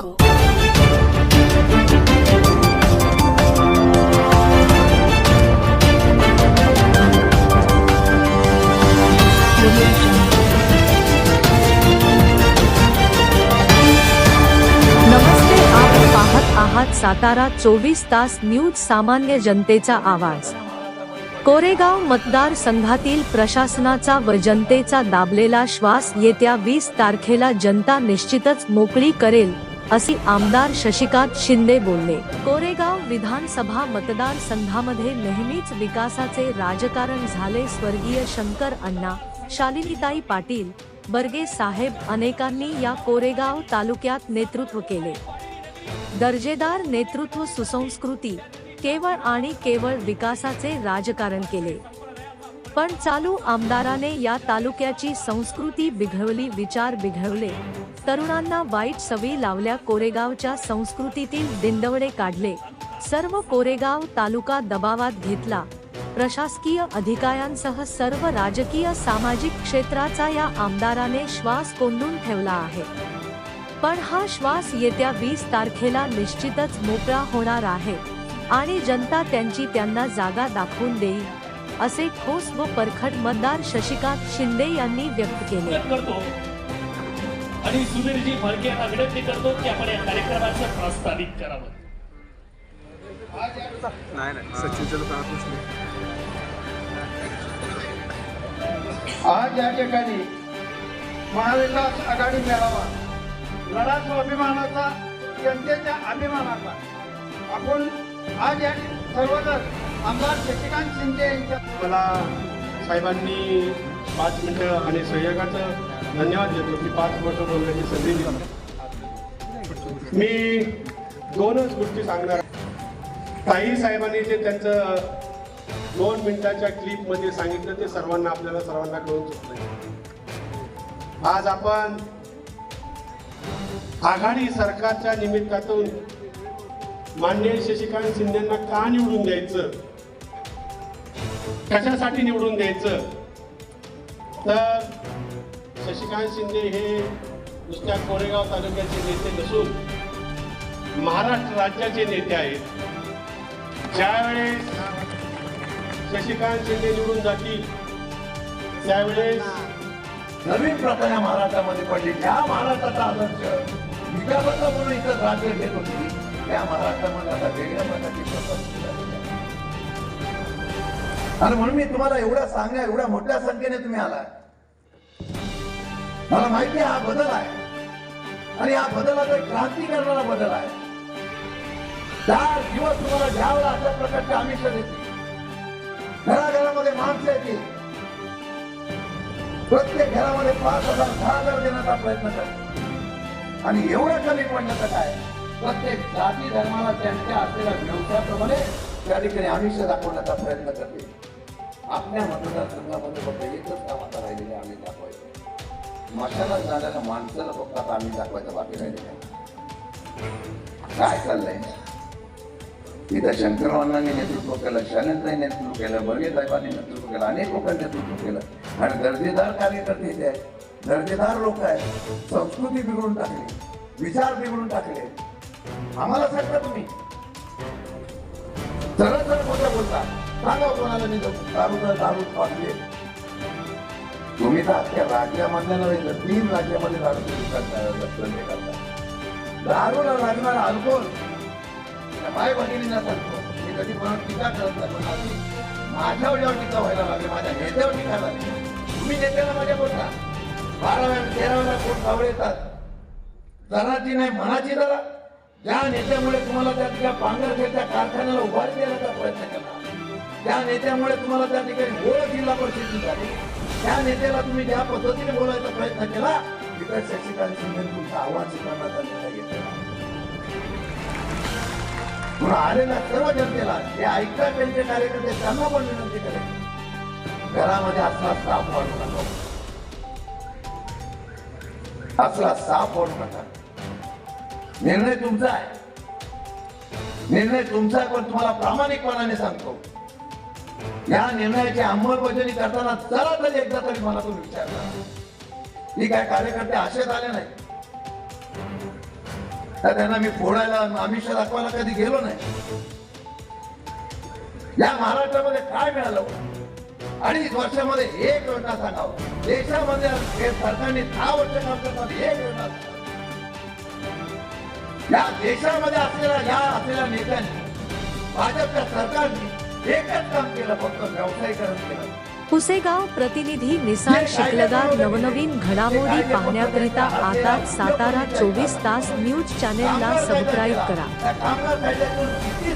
jungle. नमस्ते आपण पाहत आहात सातारा चोवीस तास न्यूज सामान्य जनतेचा आवाज कोरेगाव मतदार संघातील प्रशासनाचा व जनतेचा दाबलेला श्वास येत्या वीस तारखेला जनता निश्चितच मोकळी करेल असे आमदार शशिकांत शिंदे बोलले. कोरेगाव विधानसभा मतदार संघामध्ये नेहमीच विकासाचे राजकारण झाले स्वर्गीय शंकर अण्णा शालिनीताई पाटील बर्गे साहेब अनेकांनी या कोरेगाव तालुक्यात नेतृत्व केले. दर्जेदार नेतृत्व सुसंस्कृती केवळ आणि केवळ विकासाचे राजकारण केले. पण चालू आमदाराने या तालुक्याची संस्कृती बिघडवली विचार बिघडवले. तरुणांना वाईट सवयी लावल्या कोरेगावच्या संस्कृतीतील दिंडवडे काढले. सर्व कोरेगाव तालुका दबावात घेतला. प्रशासकीय अधिकाऱ्यांसह सर्व राजकीय सामाजिक क्षेत्राचा या आमदाराने श्वास कोंडून ठेवला आहे. पण हा श्वास येत्या वीस तारखेला निश्चितच मोकळा होणार आहे आणि जनता त्यांची त्यांना जागा दाखवून देईल. असे ठोस व परखड मतदार शशिकांत शिंदे यांनी व्यक्त केले. आणि सुधीरजी फडके यांना विनंती करतो की आपण या कार्यक्रमाचं प्रस्तावित करावं. नाही नाही. आज या ठिकाणी महाविकास आघाडी मेळावा लढा स्वाभिमानाचा जनतेच्या अभिमानाचा. आपण आज या सर्वजण आमदार शशिकांत शिंदे यांच्या मला साहेबांनी पाच मिनिटं आणि सहयोगाचं धन्यवाद देतो की पाच वर्ष बोलण्याची संधी दिली. मी दोनच गोष्टी सांगणार. काही साहेबांनी जे त्यांचं दोन मिनिटाच्या क्लिपमध्ये सांगितलं ते सर्वांना आपल्याला सर्वांना कळून चुकलं आज आपण आघाडी सरकारच्या निमित्तातून मान्य शशिकांत शिंदेना का निवडून द्यायचं? कशासाठी निवडून द्यायचं? तर शशिकांत शिंदे हे नुसत्या कोरेगाव तालुक्याचे नेते नसून महाराष्ट्र राज्याचे नेते आहेत. ज्यावेळेस शशिकांत शिंदे निवडून जातील त्यावेळेस नवीन प्रकारे महाराष्ट्रामध्ये पडली. त्या महाराष्ट्राचा आदर्श विकासाचा म्हणून इतर राज्य घेत होती. त्या महाराष्ट्रामध्ये आता वेगळ्या प्रकारची प्रथा आणि म्हणून मी तुम्हाला एवढा सांगा एवढ्या मोठ्या संख्येने तुम्ही आलाय. मला माहिती हा बदल आहे. आणि हा बदलाचा एक क्रांती करणारा बदल आहे. चार दिवस तुम्हाला ज्यावेळेला अशा प्रकारची आमिष देतील घराघरामध्ये माणसं येतील प्रत्येक घरामध्ये पाच हजार दहा हजार देण्याचा प्रयत्न करतो आणि एवढं कमी पडण्याचं काय प्रत्येक जाती धर्माला त्यांच्या असलेल्या व्यवसायाप्रमाणे त्या ठिकाणी आमिष दाखवण्याचा प्रयत्न करते आपल्या मतदारसंघामध्ये फक्त एकच काम आता आम्ही दाखवायचं. मशाला जाणाऱ्या माणसाला फक्त आता आम्ही दाखवायचं बाकी राहिलेलं आहे. काय चाललंय? तिथं शंकरवानांनी नेतृत्व केलं शालेंद्रांनी नेतृत्व केलं बर्गे साहेबांनी नेतृत्व केलं अनेक लोकांनी नेतृत्व केलं. आणि दर्जेदार कार्यकर्ते इथे आहेत. दर्जेदार लोक आहेत. संस्कृती बिघडून टाकली विचार बिघडून टाकले. आम्हाला सांगता तुम्ही? सरळ सांगा कोणाला मी दारू दारू पाडले तुम्ही तर अख्ख्या राज्यामधल्या नव्हे तर तीन राज्यामध्ये दारू विकास करता. दारूला लागणारा अल्कोहोल. माय भगिनींना सांगतो. मी कधी कोणावर टीका करत नाही पण आधी माझ्यावर जेव्हा टीका व्हायला लागली माझ्या नेत्यावर टीका लागली तुम्ही नेत्याला माझ्या बोलता. बारा वेळा तेरा वेळा कोण सावळे येतात जराची नाही मनाची जरा. या नेत्यामुळे तुम्हाला त्या ठिकाणी पांगरखेडच्या कारखान्याला उभारी देण्याचा प्रयत्न केला. त्या नेत्यामुळे तुम्हाला त्या ठिकाणी ओळख जिल्हा परिषदेची झाली. त्या नेत्याला तुम्ही ज्या पद्धतीने बोलायचा प्रयत्न केला तिकडे शशिकांत शिंदे तुमचा आव्हान स्वीकारण्याचा निर्णय घेतला. म्हणून आलेल्या सर्व जनतेला हे ऐकतात त्यांचे कार्यकर्ते त्यांना पण विनंती करेल घरामध्ये असला साप वाढू नका. असला साप वाढू नका. निर्णय तुमचा आहे. निर्णय तुमचा आहे पण तुम्हाला प्रामाणिकपणाने सांगतो. या निर्णयाची अंमलबजावणी करताना चला तरी एकदा तरी मला तुम्ही विचारला मी काय कार्यकर्ते आशेत आले नाही. तर त्यांना मी फोडायला आमिष दाखवायला कधी गेलो नाही. या महाराष्ट्रामध्ये काय मिळालं? अडीच वर्षामध्ये एक योजना सांगावं. देशामध्ये सरकारने दहा वर्ष काम करतात एक योजना या देशामध्ये असलेल्या या असलेल्या नेत्यांनी भाजपच्या सरकारने एकच काम केलं फक्त व्यावसायीकरण केलं. पुसेगाव प्रतिनिधी निसार शिकलगार नवनवीन घडामोडी पाहण्याकरिता आता सातारा चोवीस तास न्यूज चॅनेलला सबस्क्राईब करा.